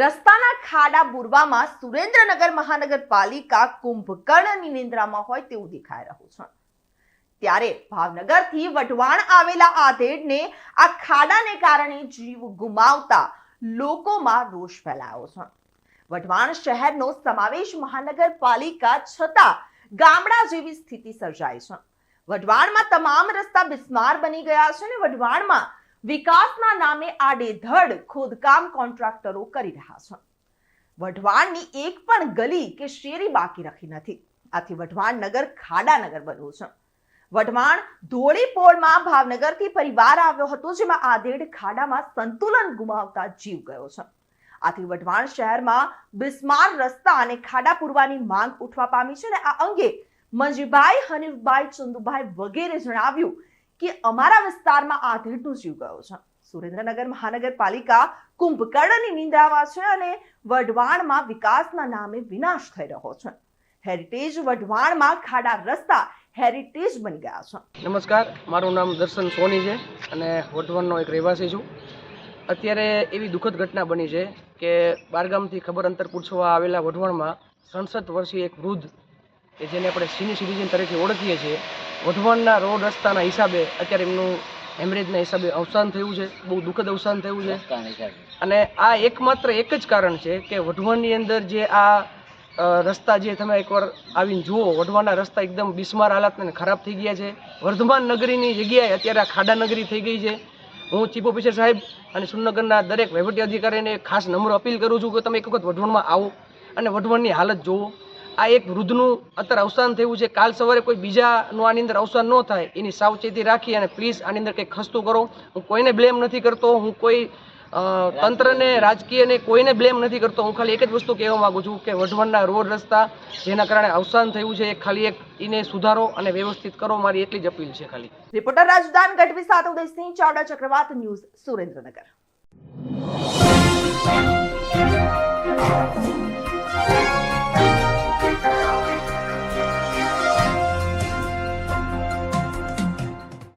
રસ્તાના ખાડા બુરવામાં સુરેન્દ્રનગર મહાનગરપાલિકા કુંભકર્ણની નિંદ્રામાં હોય તેવું દેખાઈ રહ્યું છે. ત્યારે ભાવનગરથી વઢવાણ આવેલા આધેડને આ ખાડાને કારણે જીવ ગુમાવતા લોકોમાં રોષ ફેલાયો છે. વઢવાણ શહેરનો સમાવેશ મહાનગરપાલિકા છતાં ગામડા જેવી સ્થિતિ સર્જાઈ છે. વઢવાણમાં તમામ રસ્તા બિસ્માર બની ગયા છે અને વઢવાણમાં વિકાસના નામે આડેધડ ખોદકામ કોન્ટ્રાક્ટરો કરી રહ્યા છે. વઢવાણની એક પણ ગલી કે શેરી બાકી રાખી નથી. આથી વઢવાણ નગર ખાડા નગર બન્યું છે. વઢવાણ ધોળી પોળમાં ભાવનગરથી પરિવાર આવ્યો હતો, જેમાં આધેડ ખાડામાં સંતુલન ગુમાવતા જીવ ગયો છે. આથી વઢવાણ શહેરમાં બિસ્માર રસ્તા અને ખાડા પૂરવાની માંગ ઉઠવા પામી છે અને આ અંગે મંજીભાઈ, હનીફભાઈ, ચંદુભાઈ વગેરે જણાવ્યું કે અમારા વિસ્તારમાં આધેડનો જીવ ગયો છે. સુરેન્દ્રનગર મહાનગરપાલિકા કુંભકર્ણની નિંદ્રામાં છે અને વઢવાણમાં વિકાસના નામે વિનાશ થઈ રહ્યો છે. હેરિટેજ વઢવાણમાં ખાડા રસ્તા હેરિટેજ બની ગયા છે. નમસ્કાર, મારું નામ દર્શન સોની છે અને વઢવાણનો એક રહેવાસી છું. અત્યારે એવી દુઃખદ ઘટના બની છે કે બારગામથી ખબર અંતર પૂછવા આવેલા વઢવાણમાં સડસઠ વર્ષીય એક વૃદ્ધ, કે જેને આપણે સિનિયર સિટીઝન તરીકે ઓળખીએ છીએ વઢવાણના રોડ રસ્તાના હિસાબે અત્યારે એમનું હેમરેજના હિસાબે અવસાન થયું છે બહુ દુઃખદ અવસાન થયું છે. અને આ એકમાત્ર એક જ કારણ છે કે વઢવાણની અંદર જે આ રસ્તા જે તમે એકવાર આવીને જુઓ વઢવાણના રસ્તા એકદમ બિસ્માર હાલત અને ખરાબ થઈ ગયા છે. વર્ધમાન નગરીની જગ્યાએ અત્યારે આ ખાડા નગરી થઈ ગઈ છે. હું ચીફ ઓફિસર સાહેબ અને સુરનગરના દરેક વહીવટી અધિકારીને ખાસ નમ્ર અપીલ કરું છું કે તમે એક વખત વઢવાણમાં આવો અને વઢવાણની હાલત જુઓ. આ એક વૃદ્ધનું અત્યારે અવસાન થયું છે. કાલ સવારે કોઈ બીજાનું આની અંદર અવસાન ન થાય એની સાવચેતી રાખી અને પ્લીઝ આની અંદર કંઈક ખસતું કરો. હું કોઈને બ્લેમ નથી કરતો હું કોઈ તંત્રને રાજકીયને કોઈને બ્લેમ નથી કરતો. હું ખાલી એક જ વસ્તુ કહેવા માગું છું કે વઢવાણના રોડ રસ્તા જેના કારણે અવસાન થયું છે એ ખાલી એક એને સુધારો અને વ્યવસ્થિત કરો. મારી એટલી જ અપીલ છે ખાલી. રિપોર્ટર રાજદાન ગઢવી સાથે ઉદયસિંહ ચાવડા ચક્રવાત ન્યૂઝ સુરેન્દ્રનગર.